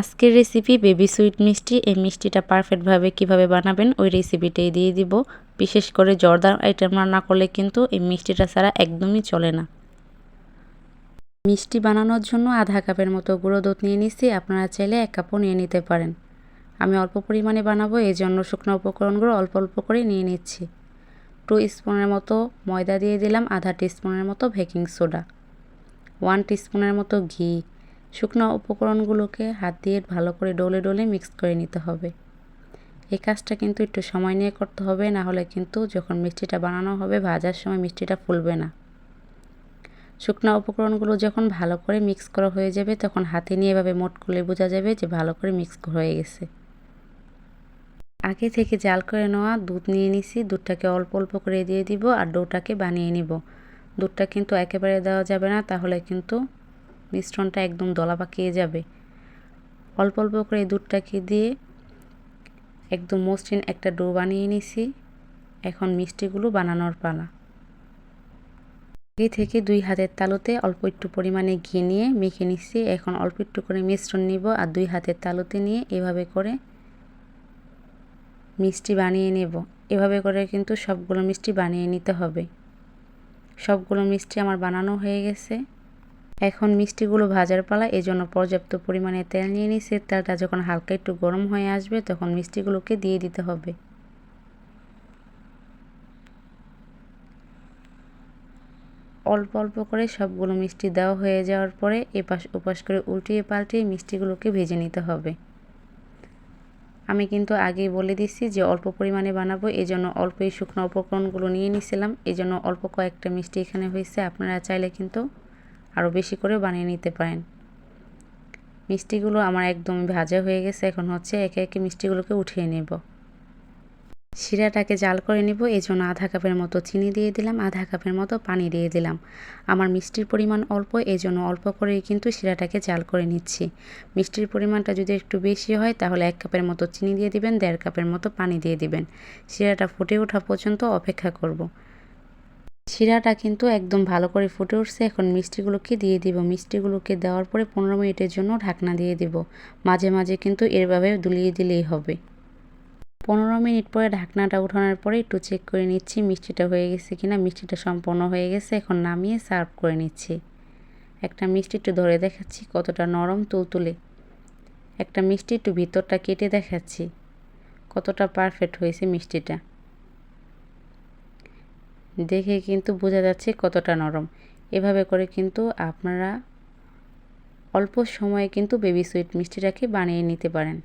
আজকের recipe baby sweet মিষ্টি। এই মিষ্টিটা পারফেক্টভাবে কীভাবে বানাবেন, ওই রেসিপিটাই দিয়ে দিব। বিশেষ করে জর্দার আইটেম রান্না করলে কিন্তু এই মিষ্টিটা ছাড়া একদমই চলে না। মিষ্টি বানানোর জন্য আধা কাপের মতো গুঁড়ো দুধ নিয়ে নিচ্ছি। আপনারা চাইলে এক কাপও নিয়ে নিতে পারেন। আমি অল্প পরিমাণে বানাবো, এই জন্য শুকনো উপকরণগুলো অল্প অল্প করে নিয়ে নিচ্ছি। টু স্পুনের মতো ময়দা দিয়ে দিলাম, আধা টিস্পুনের মতো বেকিং সোডা। ওয়ান টিস্পুনের মতো ঘি। শুকনো উপকরণগুলোকে হাত দিয়ে ভালো করে ডলে ডলে মিক্স করে নিতে হবে। এই কাজটা কিন্তু একটু সময় নিয়ে করতে হবে, না হলে কিন্তু যখন মিষ্টিটা বানানো হবে, ভাজার সময় মিষ্টিটা ফুলবে না। শুকনো উপকরণগুলো যখন ভালো করে মিক্স করা হয়ে যাবে, তখন হাতে নিয়ে এভাবে মোট করলে বোঝা যাবে যে ভালো করে মিক্স হয়ে গেছে। আগে থেকে জাল করে নেওয়া দুধ নিয়ে নিছি, দুধটাকে অল্প অল্প করে দিয়ে দিব আর ডোটাকে বানিয়ে নিব। দুধটা কিন্তু একেবারে দেওয়া যাবে না, তাহলে কিন্তু মিশ্রণটা একদম দলা পাকিয়ে যাবে। অল্প অল্প করে দুধটাকে দিয়ে একদম মসৃণ একটা ডো বানিয়ে নিছি। এখন মিষ্টিগুলো বানানোর পালা। আগে থেকে দুই হাতের তালুতে অল্প একটু পরিমাণে ঘি নিয়ে মেখে নিচ্ছি এখন অল্প একটু করে মিশ্রণ নিব আর দুই হাতের তালুতে নিয়ে এভাবে করে মিষ্টি বানিয়ে নেব। এভাবে করে কিন্তু সবগুলো মিষ্টি বানিয়ে নিতে হবে। সবগুলো মিষ্টি আমার বানানো হয়ে গেছে। এখন মিষ্টিগুলো ভাজার পালা এই জন্য পর্যাপ্ত পরিমাণে তেল নিয়ে নিছি। তেলটা যখন হালকা একটু গরম হয়ে আসবে, তখন মিষ্টিগুলোকে দিয়ে দিতে হবে। অল্প অল্প করে সবগুলো মিষ্টি দেওয়া হয়ে যাওয়ার পরে এপাশ ওপাশ করে উল্টিয়ে পাল্টিয়ে মিষ্টিগুলোকে ভেজে নিতে হবে। আমি কিন্তু আগেই বলে দিচ্ছি যে অল্প পরিমাণে বানাবো এই জন্য অল্প এই শুকনো উপকরণগুলো নিয়ে নিছিলাম। এই জন্য অল্প কয়েকটা মিষ্টি এখানে হয়েছে, আপনারা চাইলে কিন্তু আরও বেশি করে বানিয়ে নিতে পারেন। মিষ্টিগুলো আমার একদম ভাজা হয়ে গেছে, এখন হচ্ছে একে একে মিষ্টিগুলোকে উঠিয়ে নেব। শিরাটাকে জাল করে নেব এই জন্য আধা কাপের মতো চিনি দিয়ে দিলাম, আধা কাপের মতো পানি দিয়ে দিলাম। আমার মিষ্টির পরিমাণ অল্প এই জন্য অল্প করেই কিন্তু শিরাটাকে জাল করে নিচ্ছি। মিষ্টির পরিমাণটা যদি একটু বেশি হয়, তাহলে এক কাপের মতো চিনি দিয়ে দিবেন, দেড় কাপের মতো পানি দিয়ে দিবেন। শিরাটা ফুটে ওঠা পর্যন্ত অপেক্ষা করব। শিরাটা কিন্তু একদম ভালো করে ফুটে উঠছে। এখন মিষ্টিগুলোকে দিয়ে দিব। মিষ্টিগুলোকে দেওয়ার পরে পনেরো মিনিটের জন্য ঢাকনা দিয়ে দিব। মাঝে মাঝে কিন্তু এরভাবে দুলিয়ে দিলেই হবে। পনেরো মিনিট পরে ঢাকনাটা উঠানোর পরে একটু চেক করে নিচ্ছি মিষ্টিটা হয়ে গেছে কিনা। মিষ্টিটা সম্পূর্ণ হয়ে গেছে। এখন নামিয়ে সার্ভ করে নিচ্ছি। একটা মিষ্টি একটু ধরে দেখাচ্ছি কতটা নরম তুলতুলে। একটা মিষ্টি একটু ভিতরটা কেটে দেখাচ্ছি কতটা পারফেক্ট হয়েছে মিষ্টিটা। দেখে কিন্তু বোঝা যাচ্ছে কতটা নরম। এভাবে করে কিন্তু আপনারা অল্প সময়ে কিন্তু বেবি সুইট মিষ্টিটাকে বানিয়ে নিতে পারেন।